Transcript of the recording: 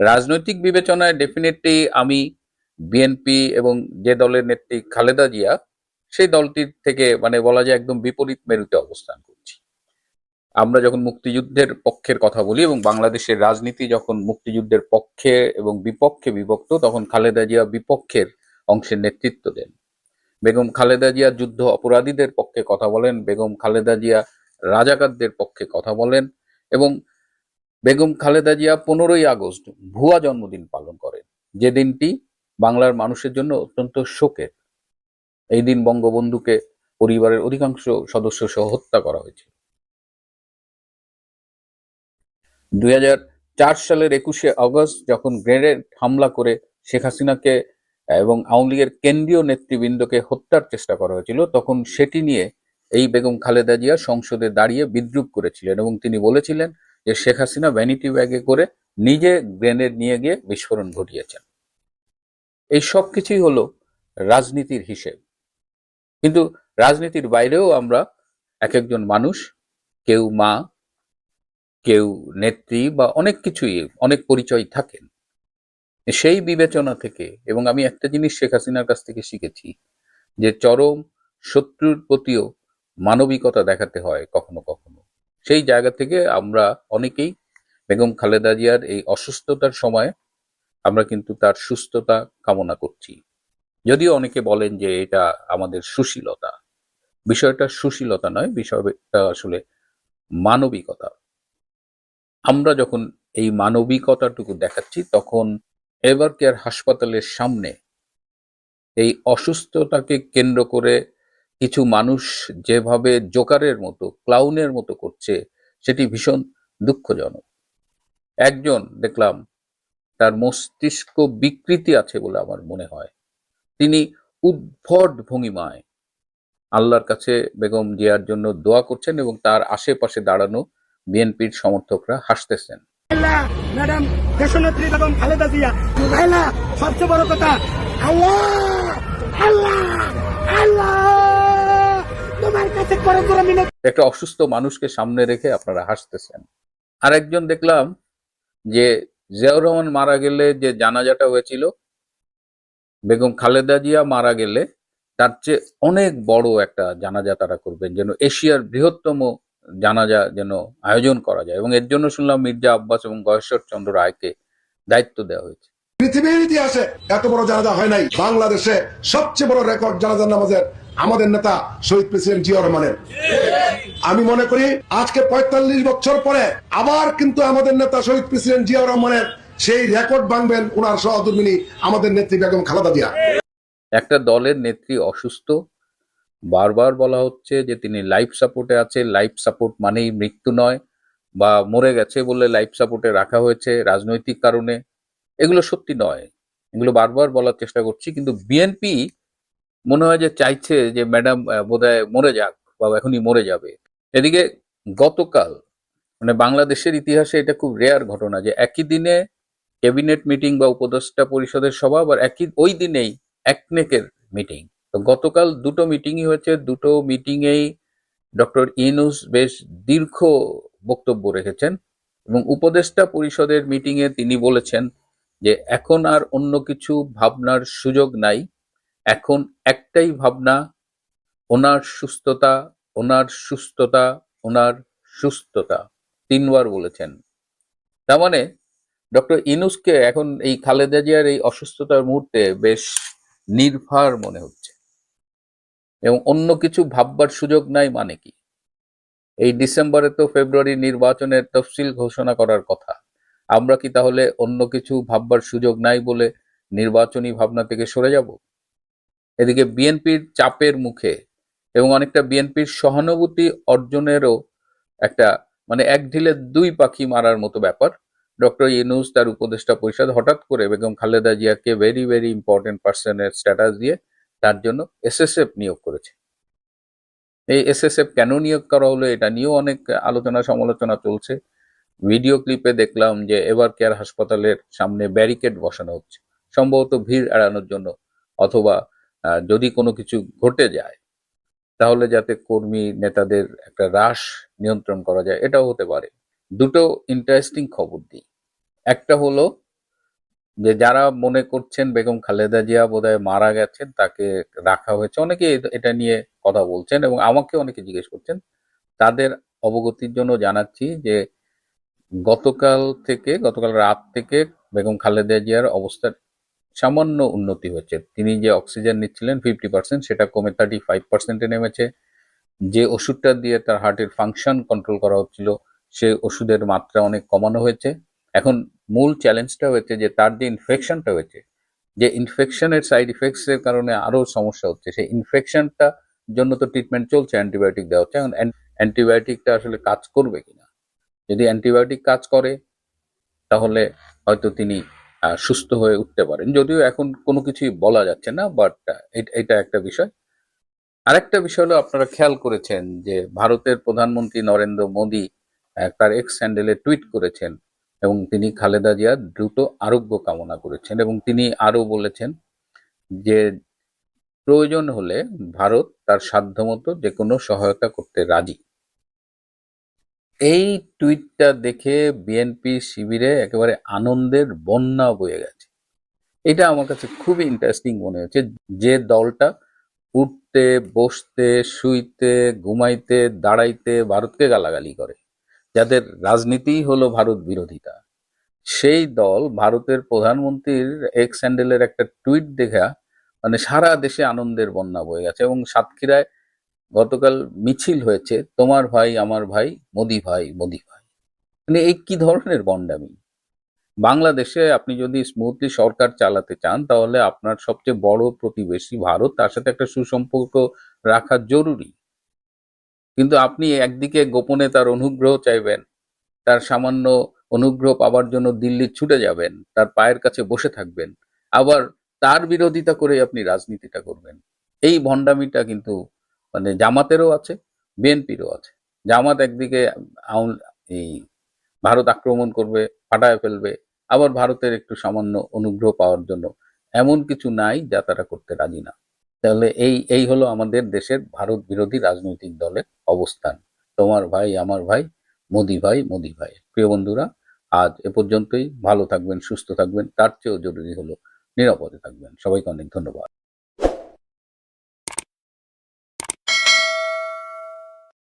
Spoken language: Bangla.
রাজনৈতিক বিবেচনায় ডেফিনেটলি আমি বিএনপি এবং যে দলের নেত্রী খালেদা জিয়া, সেই দলটির থেকে মানে বলা যায় একদম বিপরীত মেরুতে অবস্থান করছি। আমরা যখন মুক্তিযুদ্ধের পক্ষের কথা বলি এবং বাংলাদেশের রাজনীতি যখন মুক্তিযুদ্ধের পক্ষে এবং বিপক্ষে বিভক্ত, তখন খালেদা জিয়া বিপক্ষের অংশের নেতৃত্ব দেন। বেগম খালেদা জিয়া যুদ্ধ অপরাধীদের পক্ষে কথা বলেন, বেগম খালেদা জিয়া রাজাকারদের পক্ষে কথা বলেন এবং বেগম খালেদা জিয়া পনেরোই আগস্ট ভুয়া জন্মদিন পালন করেন। যে দিনটি বাংলার মানুষের জন্য অত্যন্ত শোকের। এই দিন বঙ্গবন্ধুকে পরিবারের অধিকাংশ সদস্য সহ হত্যা করা হয়েছে। দুই হাজার চার সালের একুশে আগস্ট যখন গ্রেনেড হামলা করে শেখ হাসিনাকে এবং আওয়ামী লীগের কেন্দ্রীয় নেতৃবৃন্দকে হত্যার চেষ্টা করা হয়েছিল, তখন সেটি নিয়ে এই বেগম খালেদা জিয়া সংসদে দাঁড়িয়ে বিদ্রুপ করেছিলেন এবং তিনি বলেছিলেন যে শেখ হাসিনা ভ্যানিটি ব্যাগে করে নিজে গ্রেনেড নিয়ে গিয়ে বিস্ফোরণ ঘটিয়েছেন। এই সব কিছুই হলো রাজনীতির হিসেব। কিন্তু রাজনীতির বাইরেও আমরা এক একজন মানুষ, কেউ মা, কেউ নেত্রী বা অনেক কিছুই, অনেক পরিচয় থাকেন। সেই বিবেচনা থেকে, এবং আমি একটা জিনিস শেখ হাসিনার কাছ থেকে শিখেছি, যে চরম শত্রুর প্রতিও মানবিকতা দেখাতে হয় কখনো কখনো। সেই জায়গা থেকে আমরা অনেকেই বেগম খালেদা জিয়ার এই অসুস্থতার সময় আমরা কিন্তু তার সুস্থতা কামনা করছি। যদিও অনেকে বলেন যে এটা আমাদের সুশীলতা। বিষয়টা সুশীলতা নয়, বিষয়টা আসলে মানবিকতা। আমরা যখন এই মানবিকতাটুকু দেখাচ্ছি, তখন এভার কেয়ার হাসপাতালের সামনে এই অসুস্থতাকে কেন্দ্র করে কিছু মানুষ যেভাবে জোকারের মতো ক্লাউনের মতো করছে, সেটি ভীষণ দুঃখজনক। একজন, দেখলাম, তার মস্তিষ্ক বিকৃতি আছে বলে আমার মনে হয়। তিনি উদ্ভট ভঙ্গিমায় আল্লাহর কাছে বেগম জিয়ার জন্য দোয়া করছেন এবং তার আশেপাশে দাঁড়ানো বিএনপির সমর্থকরা হাসতেছেন। সবচেয়ে বড় কথা, আল্লাহ আল্লাহ আল্লাহ! একটা অসুস্থ মানুষকে সামনে রেখে আপনারা হাসতেছেন। আর একজন দেখলাম যে জিয়াউর রহমান মারা গেলে যে জানাজাটা হয়েছিল বেগম খালেদা জিয়া মারা গেলে তার চেয়ে অনেক বড় একটা জানাজা তারা করবেন যেন এশিয়ার বৃহত্তম জানাজা যেন আয়োজন করা যায়। এবং এর জন্য শুনলাম মির্জা আব্বাস এবং গয়েশ্বর চন্দ্র রায়কে দায়িত্ব দেওয়া হয়েছে। পৃথিবীর ইতিহাসে এত বড় জানাজা হয় নাই। বাংলাদেশে সবচেয়ে বড় রেকর্ড জানাজার নামাজের আমাদের নেতা শহীদ প্রেসিডেন্ট জিয়া রহমানের। আমি মনে করি আজকে পঁয়তাল্লিশ বছর পরে আবার কিন্তু আমাদের নেতা শহীদ প্রেসিডেন্ট জিয়া রহমানের সেই রেকর্ড ভাঙবেন ওনার সহধর্মিনী আমাদের নেত্রী বেগম খালেদা জিয়া। একটা দলের নেত্রী অসুস্থ। বারবার বলা হচ্ছে যে তিনি লাইফ সাপোর্টে আছে লাইফ সাপোর্ট মানেই মৃত্যু নয় বা মরে গেছে বলে লাইফ সাপোর্টে রাখা হয়েছে রাজনৈতিক কারণে। এগুলো সত্যি নয়। এগুলো বারবার বলার চেষ্টা করছি। কিন্তু বিএনপি মনে হয় যে চাইছে যে ম্যাডাম বোধহয় মরে যাক বা এখনই মরে যাবে। এদিকে গতকাল মানে বাংলাদেশের ইতিহাসে এটা খুব রেয়ার ঘটনা যে একই দিনে ক্যাবিনেট মিটিং বা উপদেষ্টা পরিষদের সভা, আবার একই, ওই দিনেই একনেকের মিটিং তো গতকাল দুটো মিটিংই হয়েছে, দুটো মিটিংয়েই ডক্টর ইনুস বেশ দীর্ঘ বক্তব্য রেখেছেন এবং উপদেষ্টা পরিষদের মিটিংয়ে তিনি বলেছেন যে এখন আর অন্য কিছু ভাবনার সুযোগ নাই। এখন একটাই ভাবনা, ওনার সুস্থতা ওনার সুস্থতা ওনার সুস্থতা, তিনবার বলেছেন। তার মানে ডক্টর ইনুসকে এখন এই খালেদা জিয়ার এই অসুস্থতার মুহূর্তে বেশ নির্ভার মনে হচ্ছে। এবং অন্য কিছু ভাববার সুযোগ নাই মানে কি? এই ডিসেম্বরে তো ফেব্রুয়ারি নির্বাচনের তফসিল ঘোষণা করার কথা। আমরা কি তাহলে অন্য কিছু ভাববার সুযোগ নাই বলে নির্বাচনী ভাবনা থেকে সরে যাব? এদিকে বিএনপির চাপের মুখে এবং অনেকটা বিএনপির সহানুভূতি অর্জনেরও একটা মানে এক ঢিলে দুই পাখি মারার মতো ব্যাপার। ডক্টর ইউনুস, তার উপদেষ্টা পরিষদ, হঠাৎ করে বেগম খালেদা জিয়াকে ভেরি ভেরি ইম্পর্টেন্ট পার্সনের স্ট্যাটাস দিয়ে তার জন্য এসএসএফ নিয়োগ করেছে। এই এসএসএফ কেন নিয়োগ করা হলো এটা নিয়েও অনেক আলোচনা সমালোচনা চলছে। ভিডিও ক্লিপে দেখলাম যে এবার কেয়ার হাসপাতালের সামনে ব্যারিকেড বসানো হচ্ছে। সম্ভবত ভিড় এড়ানোর জন্য অথবা যদি কোনো কিছু ঘটে যায়, তাহলে যাতে কর্মী নেতাদের একটা হ্রাস নিয়ন্ত্রণ করা যায়, এটাও হতে পারে। দুটো ইন্টারেস্টিং খবর দিই। একটা হলো যে, যারা মনে করছেন বেগম খালেদা জিয়া বোধহয় মারা গেছেন, তাকে রাখা হয়েছে অনেকে এটা নিয়ে কথা বলছেন এবং আমাকে অনেকে জিজ্ঞেস করছেন। তাদের অবগতির জন্য জানাচ্ছি যে, গতকাল থেকে, গতকাল রাত থেকে বেগম খালেদা জিয়ার অবস্থার সামান্য উন্নতি হয়েছে। তিনি যে অক্সিজেন নিচ্ছিলেন ফিফটি পার্সেন্ট সেটা কমে থার্টি ফাইভ পার্সেন্টে নেমেছে। যে ওষুধটা দিয়ে তার হার্টের ফাংশন কন্ট্রোল করা হচ্ছিল সেই ওষুধের মাত্রা অনেক কমানো হয়েছে। এখন মূল চ্যালেঞ্জটা হয়েছে যে তার যে ইনফেকশনটা হয়েছে, যে ইনফেকশনের সাইড ইফেক্টস এর কারণে আরও সমস্যা হচ্ছে। সেই ইনফেকশনটা জন্য তো ট্রিটমেন্ট চলছে অ্যান্টিবায়োটিক দেওয়া হচ্ছে। এখন অ্যান্টিবায়োটিকটা আসলে কাজ করবে কিনা? যদি অ্যান্টিবায়োটিক কাজ করে, তাহলে হয়তো তিনি সুস্থ হয়ে উঠতে পারেন। যদিও এখন কোনো কিছুই বলা যাচ্ছে না বাট এটা একটা বিষয়। আরেকটা বিষয় হলো আপনারা খেয়াল করেছেন যে ভারতের প্রধানমন্ত্রী নরেন্দ্র মোদী তার এক্স হ্যান্ডেলে টুইট করেছেন এবং তিনি খালেদা জিয়ার দ্রুত আরোগ্য কামনা করেছেন এবং তিনি আরও বলেছেন যে প্রয়োজন হলে ভারত তার সাধ্যমতো যে কোনো সহায়তা করতে রাজি। এই টুইটটা দেখে বিএনপি শিবিরে একেবারে আনন্দের বন্যা বয়ে গেছে। এটা আমার কাছে খুবই ইন্টারেস্টিং মনে হচ্ছে যে দলটা উঠতে, বসতে, শুইতে, ঘুমাইতে, দাঁড়াইতে ভারতকে গালাগালি করে। যাদের রাজনীতিই হলো ভারত বিরোধিতা। সেই দল ভারতের প্রধানমন্ত্রীর এক্স স্যান্ডেলের একটা টুইট দেখা মানে সারা দেশে আনন্দের বন্যা বয়ে গেছে এবং সাতক্ষীরায় গতকাল মিছিল হয়েছে, তোমার ভাই, আমার ভাই, মোদি ভাই মোদি ভাই। মানে এই কি ধরনের বন্ডামি? বাংলাদেশে আপনি যদি স্মুথলি সরকার চালাতে চান, তাহলে আপনার সবচেয়ে বড় প্রতিবেশী ভারত, তার সাথে একটা সুসম্পর্ক রাখা জরুরি। কিন্তু আপনি একদিকে গোপনে তার অনুগ্রহ চাইবেন, তার সামান্য অনুগ্রহ পাওয়ার জন্য দিল্লি ছুটে যাবেন, তার পায়ের কাছে বসে থাকবেন, আবার তার বিরোধিতা করে আপনি রাজনীতিটা করবেন। এই ভণ্ডামিটা কিন্তু মানে জামাতেরও আছে, বিএনপিরও আছে। জামাত একদিকে এই ভারত আক্রমণ করবে, ফাটায় ফেলবে, আবার ভারতের একটু সামান্য অনুগ্রহ পাওয়ার জন্য। এমন কিছু নাই যা তারা করতে রাজি না। তাহলে এই এই হলো আমাদের দেশের ভারত বিরোধী রাজনৈতিক দলের অবস্থান। তোমার ভাই, আমার ভাই, মোদি ভাই মোদি ভাই। প্রিয় বন্ধুরা, আজ এ পর্যন্তই। ভালো থাকবেন, সুস্থ থাকবেন। তার চেয়েও জরুরি হলো নিরাপদে থাকবেন। সবাইকে অনেক ধন্যবাদ।